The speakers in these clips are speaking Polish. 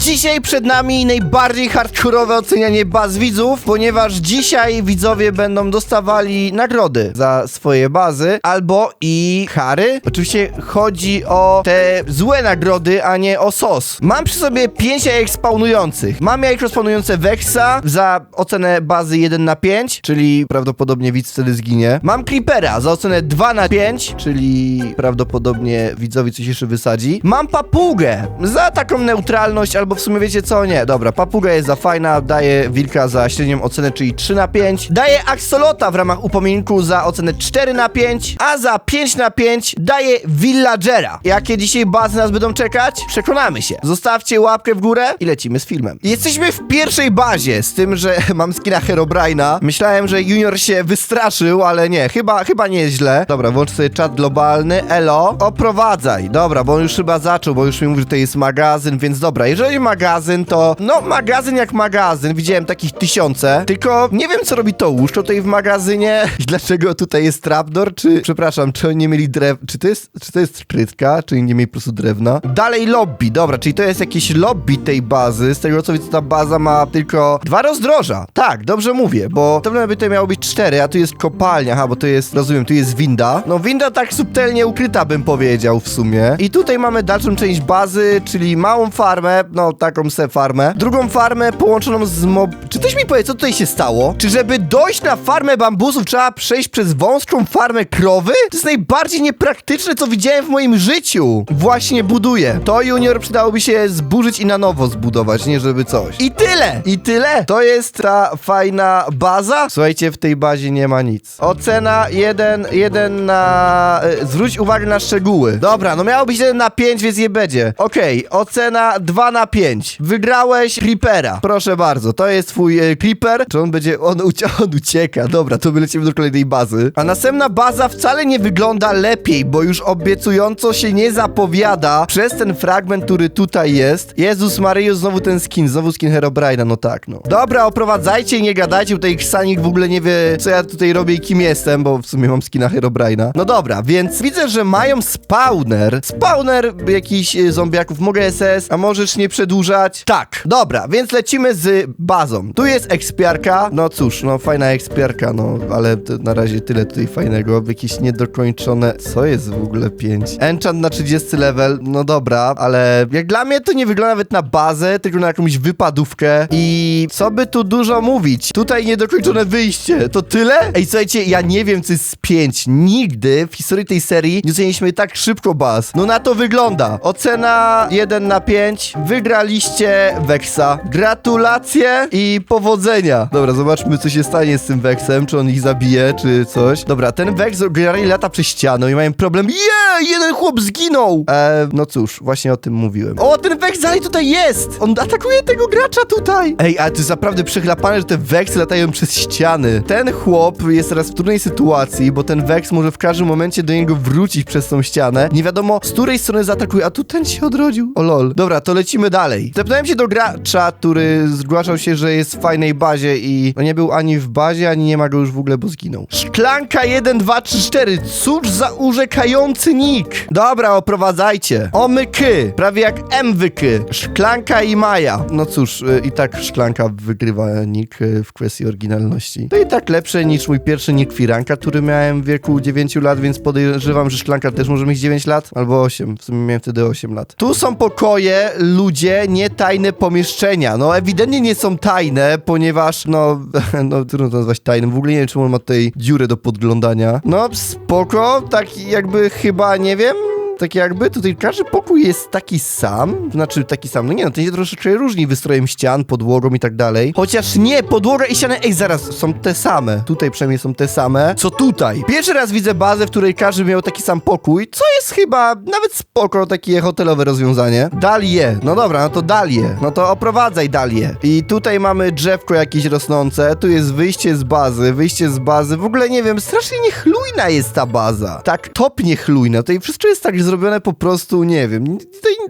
Dzisiaj przed nami najbardziej hardkorowe ocenianie baz widzów, ponieważ dzisiaj widzowie będą dostawali nagrody za swoje bazy, albo i kary. Oczywiście chodzi o te złe nagrody, a nie o sos. Mam przy sobie 5 jajek spawnujących. Mam jajko spawnujące Vexa za ocenę bazy 1 na 5, czyli prawdopodobnie widz wtedy zginie. Mam Creepera za ocenę 2 na 5, czyli prawdopodobnie widzowi coś jeszcze wysadzi. Mam Papugę za taką neutralność, albo w sumie wiecie co, nie, dobra, Papuga jest za fajna, daję Wilka za średnią ocenę, czyli 3 na 5. Daję Axolota w ramach upominku za ocenę 4 na 5, a za 5 na 5 daję Villagera. Jakie dzisiaj bazy nas będą czekać? Przekonamy się. Zostawcie łapkę w górę i lecimy z filmem. Jesteśmy w pierwszej bazie, z tym, że mam skina Herobrine'a. Myślałem, że Junior się wystraszył, ale nie, chyba, chyba nie źle. Dobra, włącz sobie czat globalny. Elo, oprowadzaj. Dobra, bo on już chyba zaczął, bo już mi mówi, że to jest magazyn, więc dobra, jeżeli magazyn, to no magazyn jak magazyn. Widziałem takich tysiące, tylko nie wiem, co robi to łóżko tutaj w magazynie. Dlaczego tutaj jest trapdoor, czy, przepraszam, czy oni nie mieli drew... Czy to jest, czy to jest skrytka, czy nie mieli po prostu drewna? Dalej lobby, dobra, czyli to jest jakieś lobby tej bazy. Z tego co widzę, ta baza ma tylko dwa rozdroża. Tak, dobrze mówię, bo to by tutaj miało być cztery, a tu jest kopalnia, aha, bo to jest, rozumiem, tu jest winda. No winda tak subtelnie ukryta, bym powiedział w sumie. I tutaj mamy dalszą część bazy, czyli małą farmę, no taką se farmę. Drugą farmę połączoną z mob... Czy ktoś mi powie, co tutaj się stało? Czy żeby dojść na farmę bambusów trzeba przejść przez wąską farmę krowy? To jest najbardziej niepraktyczne, co widziałem w moim życiu. Właśnie buduję. To Junior przydałoby się zburzyć i na nowo zbudować, nie żeby coś. I tyle! I tyle! To jest ta fajna baza. Słuchajcie, w tej bazie nie ma nic. Ocena 1, 1 na... e, Zwróć uwagę na szczegóły. Dobra, no miało być 1 na 5, więc nie będzie. Okej, ocena 2 na 5. Wygrałeś Creepera. Proszę bardzo, to jest twój e, Creeper. Czy on będzie... On, ucie on ucieka. Dobra, to my lecimy do kolejnej bazy. A następna baza wcale nie wygląda lepiej, bo już obiecująco się nie zapowiada przez ten fragment, który tutaj jest. Jezus Maryjo, znowu ten skin, znowu skin Herobrine'a, no tak, no. Dobra, oprowadzajcie i nie gadajcie, tutaj Ksanik w ogóle nie wie, co ja tutaj robię i kim jestem, bo w sumie mam skina Herobrine'a. No dobra, więc widzę, że mają spawner. Spawner jakichś y, zombiaków. Mogę SS, a możesz nie przedłużać? Tak, dobra, więc lecimy z bazą. Tu jest ekspiarka. No cóż, no fajna ekspiarka, no, ale na razie tyle tutaj fajnego. Jakieś niedokończone... Co jest w ogóle 5? Enchant na 30 level, no dobra, ale jak dla mnie to nie wygląda nawet na bazę, tylko na jakąś wypadówkę i co by tu dużo mówić? Tutaj niedokończone wyjście, to tyle? Ej, słuchajcie, ja nie wiem, co jest z 5. Nigdy w historii tej serii nie oceniliśmy tak szybko baz. No na to wygląda. Ocena 1 na 5. Wygraliście Vexa. Gratulacje i powodzenia. Dobra, zobaczmy, co się stanie z tym Vexem. Czy on ich zabije, czy coś. Dobra, ten Vex generalnie lata przez ścianę i mają problem. Je, jeden chłop zginął! Eee, no cóż, właśnie o tym mówiłem. O, ten Vex dalej tutaj jest! On atakuje tego gracza tutaj! Ej, ale to jest naprawdę przechlapane, że te Vexy latają przez ściany. Ten chłop jest teraz w trudnej sytuacji, bo ten Vex może w każdym momencie do niego wrócić przez tą ścianę. Nie wiadomo, z której strony zaatakuje, a tu ten się odrodził. O lol. Dobra, to lecimy dalej. Zapytałem się do gracza, który zgłaszał się, że jest w fajnej bazie i no nie był ani w bazie, ani nie ma go już w ogóle, bo zginął. Szklanka 1, 2, 3, 4. Cóż za urzekający nick. Dobra, oprowadzajcie. Omyky. Prawie jak M-wyky. Szklanka i Maja. No cóż, y, i tak szklanka wygrywa nick y, w kwestii oryginalności. To i tak lepsze niż mój pierwszy nick Firanka, który miałem w wieku 9 lat, więc podejrzewam, że szklanka też może mieć 9 lat albo 8. W sumie miałem wtedy 8 lat. Tu są pokoje, ludzie, nie tajne pomieszczenia. No ewidentnie nie są tajne, ponieważ no, no trudno to nazwać tajnym. W ogóle nie wiem, czemu on ma tutaj dziurę do podglądania. No spoko, tak jakby chyba, nie wiem, tak jakby tutaj każdy pokój jest taki sam, znaczy taki sam, no nie no, ten się troszeczkę różni wystrojem ścian, podłogą i tak dalej. Chociaż nie, podłoga i ściany, ej zaraz, są te same. Tutaj przynajmniej są te same, co tutaj. Pierwszy raz widzę bazę, w której każdy miał taki sam pokój, co jest chyba nawet spoko, takie hotelowe rozwiązanie. Dalie, no dobra, no to dalie, no to oprowadzaj dalie. I tutaj mamy drzewko jakieś rosnące, tu jest wyjście z bazy, wyjście z bazy, w ogóle nie wiem, strasznie niechlujna jest ta baza. Tak top niechlujna, tutaj wszystko jest tak zrobione po prostu, nie wiem,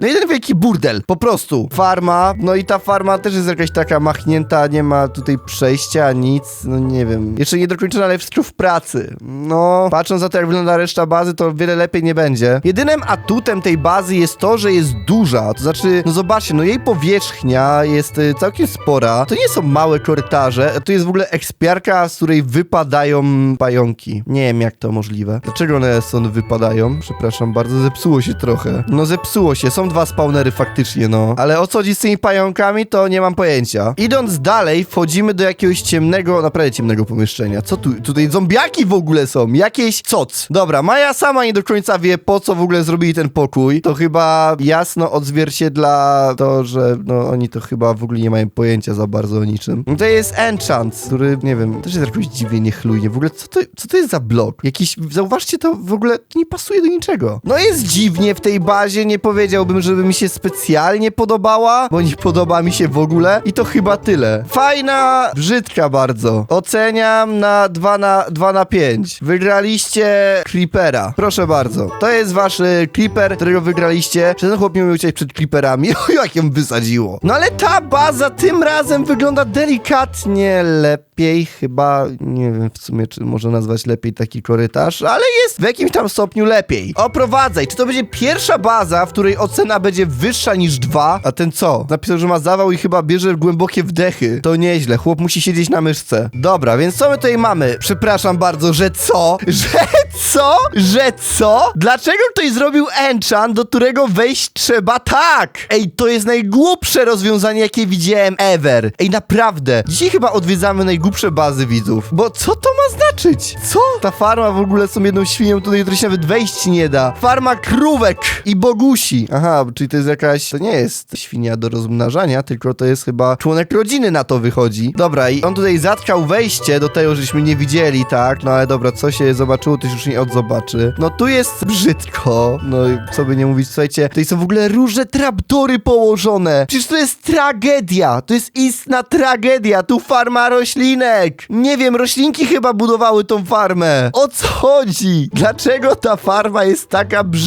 no jeden wielki burdel, po prostu. Farma, no i ta farma też jest jakaś taka machnięta, nie ma tutaj przejścia, nic, no nie wiem. Jeszcze nie dokończona, ale wszystko w pracy. No, patrząc na to, jak wygląda reszta bazy, to wiele lepiej nie będzie. Jedynym atutem tej bazy jest to, że jest duża, to znaczy, no zobaczcie, no jej powierzchnia jest y, całkiem spora. To nie są małe korytarze, to jest w ogóle ekspiarka, z której wypadają pająki. Nie wiem, jak to możliwe. Dlaczego one stąd wypadają? Przepraszam bardzo, zepsuło się trochę. No zepsuło się, są dwa spawnery faktycznie, no. Ale o co chodzi z tymi pająkami, to nie mam pojęcia. Idąc dalej, wchodzimy do jakiegoś ciemnego, naprawdę ciemnego pomieszczenia. Co tu? Tutaj zombiaki w ogóle są, jakieś coc. Dobra, Maja sama nie do końca wie, po co w ogóle zrobili ten pokój. To chyba jasno odzwierciedla to, że no oni to chyba w ogóle nie mają pojęcia za bardzo o niczym. No To jest enchant, który, nie wiem, też jest jakoś dziwnie niechlujnie. W ogóle co to, co to jest za blok? Jakiś, zauważcie, to w ogóle nie pasuje do niczego. No jest dziwnie w tej bazie, nie powiedziałbym, żeby mi się specjalnie podobała, bo nie podoba mi się w ogóle i to chyba tyle. Fajna, brzydka bardzo. Oceniam na 2 na, 2 na 5. Wygraliście Creepera. Proszę bardzo. To jest wasz y, Creeper, którego wygraliście. Czy ten chłop nie uciec przed Creeperami? O, jak ją wysadziło. No ale ta baza tym razem wygląda delikatnie lepiej. Chyba, nie wiem w sumie, czy można nazwać lepiej taki korytarz, ale jest w jakimś tam stopniu lepiej. Oprowadzaj. Czy to będzie pierwsza baza, w której ocena będzie wyższa niż 2? A ten co? Napisał, że ma zawał i chyba bierze głębokie wdechy. To nieźle. Chłop musi siedzieć na myszce. Dobra, więc co my tutaj mamy? Przepraszam bardzo, że co? Że co? Że co? Dlaczego ktoś zrobił enchant, do którego wejść trzeba tak? Ej, to jest najgłupsze rozwiązanie, jakie widziałem ever. Ej, naprawdę. Dzisiaj chyba odwiedzamy najgłupsze bazy widzów. Bo co to ma znaczyć? Co? Ta farma w ogóle są jedną świnią, tutaj której się nawet wejść nie da. Farma krówek i bogusi. Aha, czyli to jest jakaś... To nie jest świnia do rozmnażania, tylko to jest chyba członek rodziny na to wychodzi. Dobra, i on tutaj zatkał wejście do tego, żeśmy nie widzieli, tak? No ale dobra, co się zobaczyło, to się już nie odzobaczy. No tu jest brzydko. No i co by nie mówić, słuchajcie, tutaj są w ogóle różne trapdory położone. Przecież to jest tragedia. To jest istna tragedia. Tu farma roślinek. Nie wiem, roślinki chyba budowały tą farmę. O co chodzi? Dlaczego ta farma jest taka brzydka?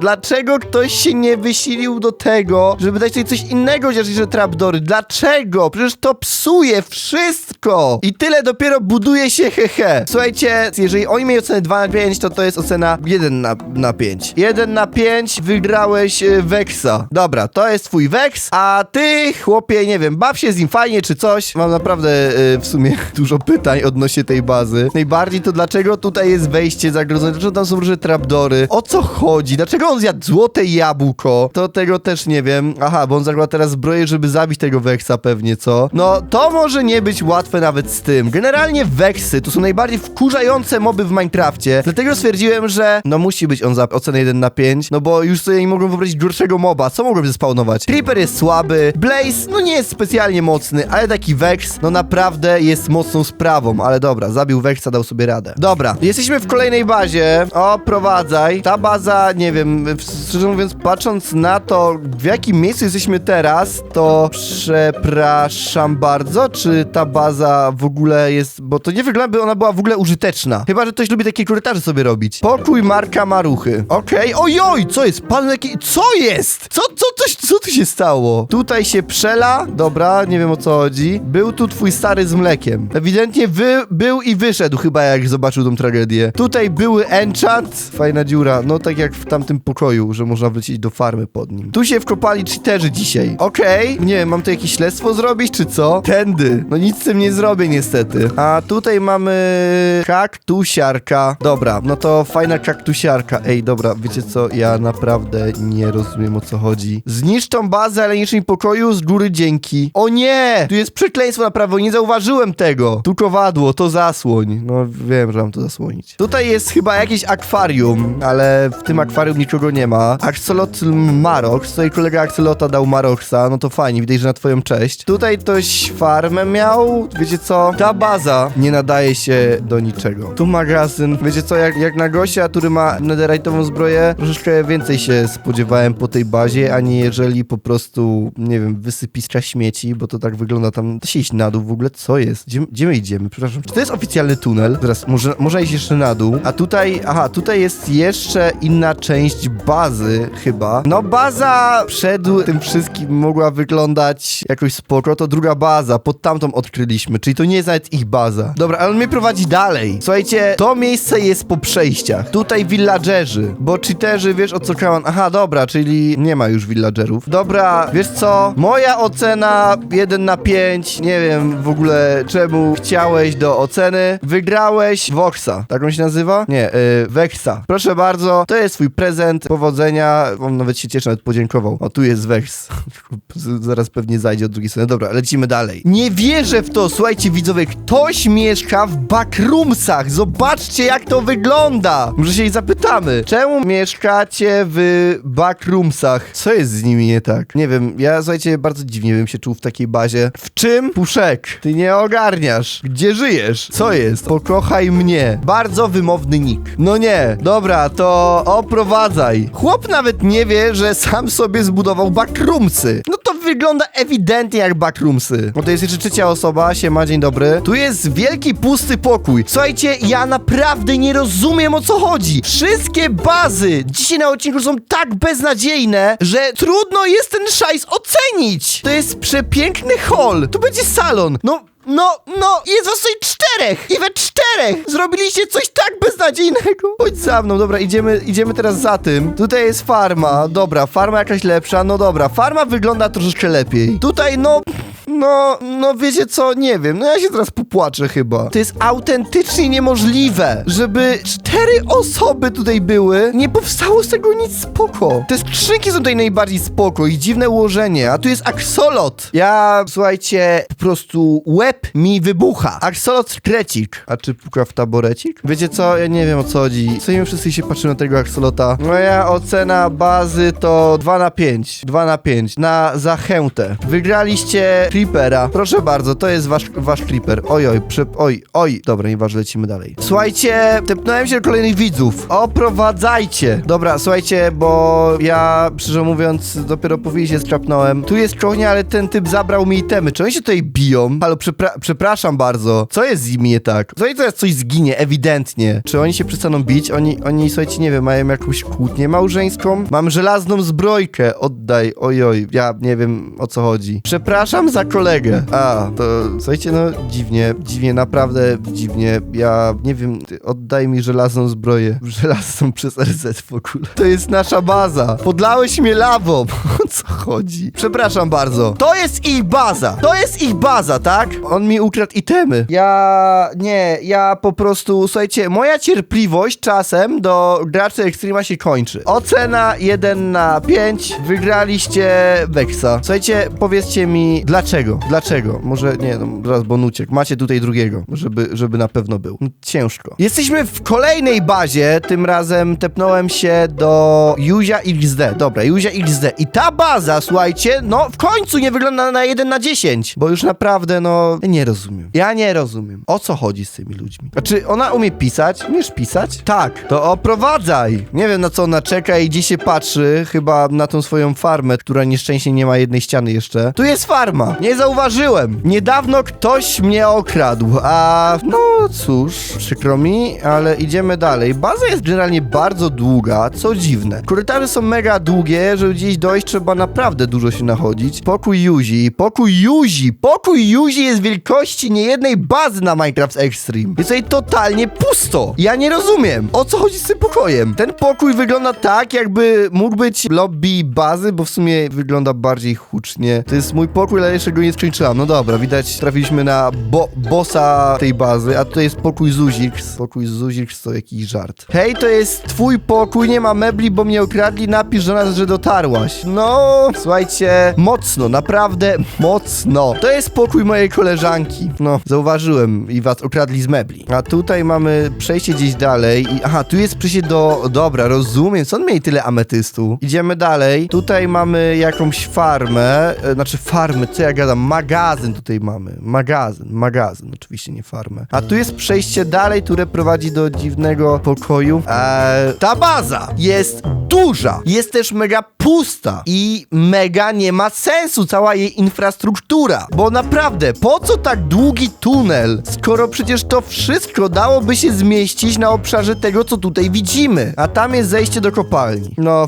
Dlaczego ktoś się nie wysilił do tego, żeby dać tutaj coś innego że trapdory? Dlaczego? Przecież to psuje wszystko. I tyle dopiero buduje się hehe. Słuchajcie, jeżeli oni mieli ocenę 2 na 5, to to jest ocena 1 na, na 5. 1 na 5 wygrałeś y, Vexa. Dobra, to jest twój Vex, a ty, chłopie, nie wiem, baw się z nim fajnie czy coś. Mam naprawdę y, w sumie dużo pytań odnośnie tej bazy. Najbardziej to dlaczego tutaj jest wejście zagrożone, dlaczego tam są różne trapdory, o co chodzi, dlaczego on zjadł złote jabłko, to tego też nie wiem. Aha, bo on zakłada teraz zbroję, żeby zabić tego Vexa pewnie, co? No, to może nie być łatwe nawet z tym. Generalnie Vexy to są najbardziej wkurzające moby w Minecrafcie, dlatego stwierdziłem, że no musi być on za ocenę 1 na 5, no bo już sobie nie mogłem wyobrazić gorszego moba, co mogłem zespawnować? Creeper jest słaby, Blaze no nie jest specjalnie mocny, ale taki Vex no naprawdę jest mocną sprawą, ale dobra, zabił Vexa, dał sobie radę. Dobra, jesteśmy w kolejnej bazie, o prowadzaj, ta baza, nie wiem, szczerze mówiąc, patrząc na to, w jakim miejscu jesteśmy teraz, to przepraszam bardzo, czy ta baza w ogóle jest, bo to nie wygląda, by ona była w ogóle użyteczna. Chyba, że ktoś lubi takie korytarze sobie robić. Pokój Marka Maruchy. Okej, ojoj, co jest? Pan jaki... Co jest? Co, co, coś, co tu się stało? Tutaj się przela, dobra, nie wiem o co chodzi. Był tu twój stary z mlekiem. Ewidentnie wy, był i wyszedł chyba, jak zobaczył tą tragedię. Tutaj były enchant, fajna dziura, no tak jak w tamtym pokoju, że można wrócić do farmy pod nim. Tu się wkopali cheaterzy dzisiaj. Okej, nie wiem, mam tu jakieś śledztwo zrobić, czy co? Tędy. No nic z tym nie zrobię niestety. A tutaj mamy kaktusiarka. Dobra, no to fajna kaktusiarka. Ej, dobra, wiecie co? Ja naprawdę nie rozumiem o co chodzi. Zniszcz tą bazę alenicznej pokoju z góry dzięki. O nie! Tu jest przekleństwo na prawo, nie zauważyłem tego. Tu kowadło, to zasłoń. No wiem, że mam to zasłonić. Tutaj jest chyba jakieś akwarium, ale w tym akwarium nikogo nie ma. Axolot Marox, tutaj kolega Axolota dał Maroxa, no to fajnie, widać, że na twoją cześć. Tutaj ktoś farmę miał, wiecie co? Ta baza nie nadaje się do niczego. Tu magazyn, wiecie co, jak, jak na gościa, który ma netherite'ową zbroję, troszeczkę więcej się spodziewałem po tej bazie, a nie jeżeli po prostu, nie wiem, wysypiska śmieci, bo to tak wygląda tam, da się iść na dół w ogóle, co jest? Gdzie, gdzie my idziemy? Przepraszam, czy to jest oficjalny tunel? Teraz, może, można iść jeszcze na dół, a tutaj, aha, tutaj jest jeszcze inna część bazy chyba. No baza przed tym wszystkim mogła wyglądać jakoś spoko, to druga baza, pod tamtą odkryliśmy, czyli to nie jest nawet ich baza. Dobra, ale on mnie prowadzi dalej. Słuchajcie, to miejsce jest po przejściach. Tutaj villagerzy, bo cheaterzy, wiesz o co kaman. Aha, dobra, czyli nie ma już villagerów. Dobra, wiesz co? Moja ocena 1 na 5. Nie wiem w ogóle czemu chciałeś do oceny. Wygrałeś Voxa. Tak on się nazywa? Nie, yy, Vexa. Proszę bardzo, to jest twój prezent. Powodzenia. On nawet się cieszy, nawet podziękował. O, tu jest. Z- Zaraz pewnie zajdzie od drugiej strony. Dobra, lecimy dalej. Nie wierzę w to, słuchajcie widzowie, ktoś mieszka w backroomsach. Zobaczcie jak to wygląda. Może się jej zapytamy. Czemu mieszkacie w backroomsach? Co jest z nimi nie tak? Nie wiem, ja słuchajcie, bardzo dziwnie bym się czuł w takiej bazie. W czym? Puszek, ty nie ogarniasz. Gdzie żyjesz? Co jest? Pokochaj mnie. Bardzo wymowny nick. No nie, dobra, to oprowadzaj. Chłop nawet nie wie, że sam sobie zbudował backroomsy. No to wygląda ewidentnie jak backroomsy. No to jest jeszcze trzecia osoba, siema, dzień dobry. Tu jest wielki, pusty pokój. Słuchajcie, ja naprawdę nie rozumiem o co chodzi. Wszystkie bazy dzisiaj na odcinku są tak beznadziejne, że trudno jest ten szajs ocenić. To jest przepiękny hall. Tu będzie salon. No, no, no, jest was tutaj czterech! I we czterech! Zrobiliście coś tak beznadziejnego! Chodź za mną, dobra, idziemy, idziemy teraz za tym. Tutaj jest farma, dobra, farma jakaś lepsza, no dobra, farma wygląda troszeczkę lepiej. Tutaj, no, no, no wiecie co, nie wiem, no ja się teraz popłaczę chyba. To jest autentycznie niemożliwe, żeby cztery osoby tutaj były, nie powstało z tego nic spoko. Te skrzynki są tutaj najbardziej spoko i dziwne ułożenie, a tu jest aksolot. Ja, słuchajcie, po prostu łeb mi wybucha. Aksolot krecik. A czy puka w taborecik? Wiecie co, ja nie wiem o co chodzi. Co nie wszyscy się patrzymy na tego aksolota. Moja ocena bazy to 2 na 5. 2 na 5. Na zachętę. Wygraliście Proszę bardzo, to jest wasz, wasz Creeper. Oj, oj, prze... oj, oj. Dobra, nieważne, lecimy dalej. Słuchajcie, tepnąłem się do kolejnych widzów. Oprowadzajcie. Dobra, słuchajcie, bo ja, szczerze mówiąc, dopiero po się skrapnąłem. Tu jest kochnia, ale ten typ zabrał mi itemy. Czy oni się tutaj biją? Halo, przepra przepraszam bardzo. Co jest z nimi nie tak? I teraz coś zginie, ewidentnie. Czy oni się przestaną bić? Oni, oni, słuchajcie, nie wiem, mają jakąś kłótnię małżeńską? Mam żelazną zbrojkę. Oddaj. Ojoj, ja nie wiem o co chodzi. Przepraszam za kolegę. A, to słuchajcie, no dziwnie, dziwnie, naprawdę dziwnie. Ja nie wiem, oddaj mi żelazną zbroję. Żelazną przez RZ w ogóle. To jest nasza baza. Podlałeś mnie lawą. O co chodzi? Przepraszam bardzo. To jest ich baza. To jest ich baza, tak? On mi ukradł itemy. Ja nie, ja po prostu, słuchajcie, moja cierpliwość czasem do graczy Extrema się kończy. Ocena 1 na 5. Wygraliście Vexa. Słuchajcie, powiedzcie mi dlaczego? Dlaczego? Może nie, no zaraz bo on uciekł. Macie tutaj drugiego, żeby, żeby na pewno był. No, ciężko. Jesteśmy w kolejnej bazie. Tym razem tepnąłem się do Juzia XD. Dobra, Juzia XD. I ta baza, słuchajcie, no w końcu nie wygląda na 1 na 10. Bo już naprawdę, no, nie rozumiem. Ja nie rozumiem. O co chodzi z tymi ludźmi? Znaczy, ona umie pisać? Umiesz pisać? Tak. To oprowadzaj. Nie wiem, na co ona czeka i gdzie się patrzy. Chyba na tą swoją farmę, która nieszczęście nie ma jednej ściany jeszcze. Tu jest farma. Nie zauważyłem. Niedawno ktoś mnie okradł, a no cóż, przykro mi, ale idziemy dalej. Baza jest generalnie bardzo długa, co dziwne. Korytarze są mega długie, żeby gdzieś dojść trzeba naprawdę dużo się nachodzić. Pokój Juzi, pokój Juzi, pokój Juzi jest wielkości niejednej bazy na Minecraft Extreme. Jest tutaj totalnie pusto. Ja nie rozumiem, o co chodzi z tym pokojem. Ten pokój wygląda tak, jakby mógł być lobby bazy, bo w sumie wygląda bardziej hucznie. To jest mój pokój, ale jeszcze go nie skończyłam. No dobra, widać, trafiliśmy na bo bossa tej bazy, a tutaj jest pokój Zuziks. Pokój Zuziks to jakiś żart. Hej, to jest twój pokój, nie ma mebli, bo mnie okradli, napisz do nas, że dotarłaś. No, słuchajcie, mocno, naprawdę mocno. To jest pokój mojej koleżanki. No, zauważyłem i was okradli z mebli. A tutaj mamy przejście gdzieś dalej i aha, tu jest przejście do... Dobra, rozumiem, on mieli tyle ametystu? Idziemy dalej. Tutaj mamy jakąś farmę, e, znaczy farmy, co ja gadam? Magazyn tutaj mamy. Magazyn, magazyn, oczywiście nie farmę. A tu jest przejście dalej, które prowadzi do dziwnego pokoju. Eee, ta baza jest duża, jest też mega pusta i mega nie ma sensu cała jej infrastruktura. Bo naprawdę, po co tak długi tunel, skoro przecież to wszystko dałoby się zmieścić na obszarze tego, co tutaj widzimy. A tam jest zejście do kopalni. No...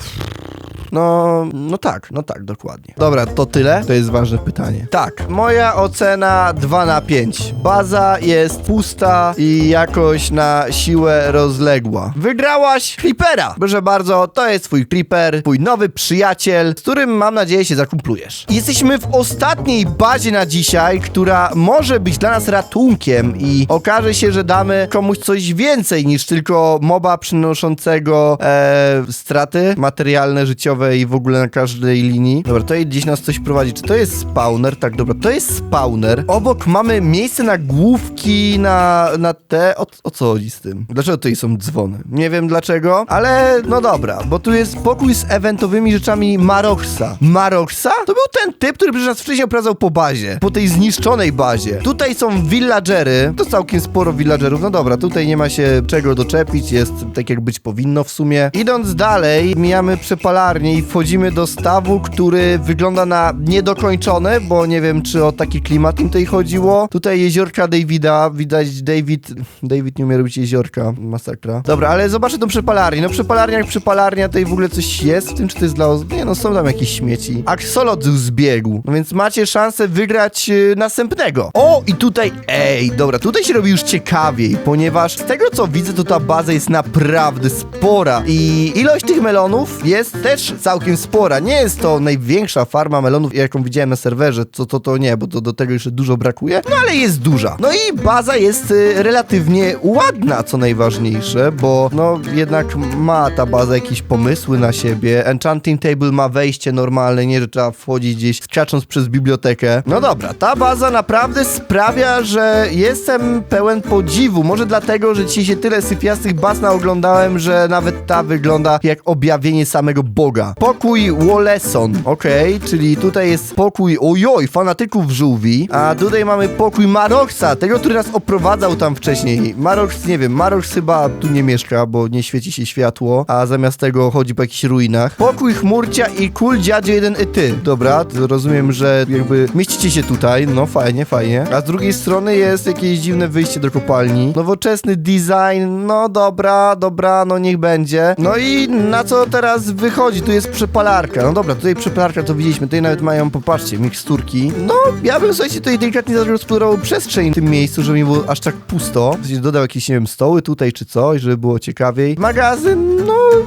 No, no tak, no tak, dokładnie. Dobra, to tyle? To jest ważne pytanie. Tak, moja ocena 2 na 5. Baza jest pusta i jakoś na siłę rozległa. Wygrałaś Creepera! Proszę bardzo, to jest twój Creeper, twój nowy przyjaciel, z którym mam nadzieję się zakumplujesz. Jesteśmy w ostatniej bazie na dzisiaj, która może być dla nas ratunkiem i okaże się, że damy komuś coś więcej niż tylko moba przynoszącego e, straty materialne, życiowe i w ogóle na każdej linii. Dobra, to gdzieś nas coś prowadzi. Czy to jest spawner? Tak, dobra, to jest spawner. Obok mamy miejsce na główki, na, na te... O, o co chodzi z tym? Dlaczego tutaj są dzwony? Nie wiem dlaczego, ale no dobra, bo tu jest pokój z eventowymi rzeczami Maroxa. Maroxa? To był ten typ, który przecież nas wcześniej oprowadzał po bazie, po tej zniszczonej bazie. Tutaj są villagery, to całkiem sporo villagerów. No dobra, tutaj nie ma się czego doczepić, jest tak jak być powinno w sumie. Idąc dalej, mijamy przepalarnię i wchodzimy do stawu, który wygląda na niedokończony, bo nie wiem, czy o taki klimat im tutaj chodziło. Tutaj jeziorka Davida, widać David, David nie umie robić jeziorka, masakra. Dobra, ale zobaczę tą przepalarnię. No przepalarnia jak przepalarnia, tutaj w ogóle coś jest w tym, czy to jest dla Nie no, są tam jakieś śmieci. Axolot zbiegł, no więc macie szansę wygrać yy, następnego. O, i tutaj, ej, dobra, tutaj się robi już ciekawiej, ponieważ z tego co widzę, to ta baza jest naprawdę spora i ilość tych melonów jest też całkiem spora. Nie jest to największa farma melonów, jaką widziałem na serwerze, co to to nie, bo to do tego jeszcze dużo brakuje, no ale jest duża. No i baza jest y, relatywnie ładna, co najważniejsze, bo no jednak ma ta baza jakieś pomysły na siebie. Enchanting Table ma wejście normalne, nie, że trzeba wchodzić gdzieś skacząc przez bibliotekę. No dobra, ta baza naprawdę sprawia, że jestem pełen podziwu. Może dlatego, że dzisiaj się tyle syfiastych baz naoglądałem, że nawet ta wygląda jak objawienie samego Boga. Pokój Woleson, okej, czyli tutaj jest pokój, ojoj, fanatyków żółwi, a tutaj mamy pokój Maroxa, tego, który nas oprowadzał tam wcześniej. Marox, nie wiem, Marox chyba tu nie mieszka, bo nie świeci się światło, a zamiast tego chodzi po jakichś ruinach. Pokój Chmurcia i Kul Dziadzie 1 i ty. Dobra, rozumiem, że jakby mieścicie się tutaj, no fajnie, fajnie. A z drugiej strony jest jakieś dziwne wyjście do kopalni. Nowoczesny design, no dobra, dobra, no niech będzie. No i na co teraz wychodzi? Tu jest przepalarka. No dobra, tutaj przepalarka to widzieliśmy, tutaj nawet mają, popatrzcie, miksturki. No, ja bym, słuchajcie, tutaj delikatnie zagospodarował przestrzeń w tym miejscu, żeby nie było aż tak pusto. Dodał jakieś, nie wiem, stoły tutaj czy coś, żeby było ciekawiej. Magazyn,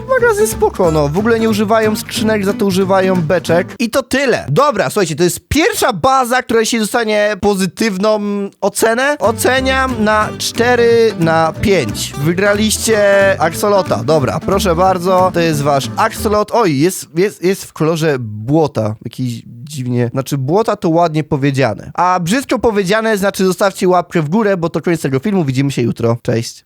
magazyn spoko, no. W ogóle nie używają skrzynek, za to używają beczek. I to tyle. Dobra, słuchajcie, to jest pierwsza baza, która się dostanie pozytywną ocenę. Oceniam na 4 na 5. Wygraliście Axolota. Dobra, proszę bardzo. To jest wasz Axolot. Oj, jest, jest, jest w kolorze błota. Jakiś dziwnie. Znaczy, błota to ładnie powiedziane. A brzydko powiedziane znaczy zostawcie łapkę w górę, bo to koniec tego filmu. Widzimy się jutro. Cześć.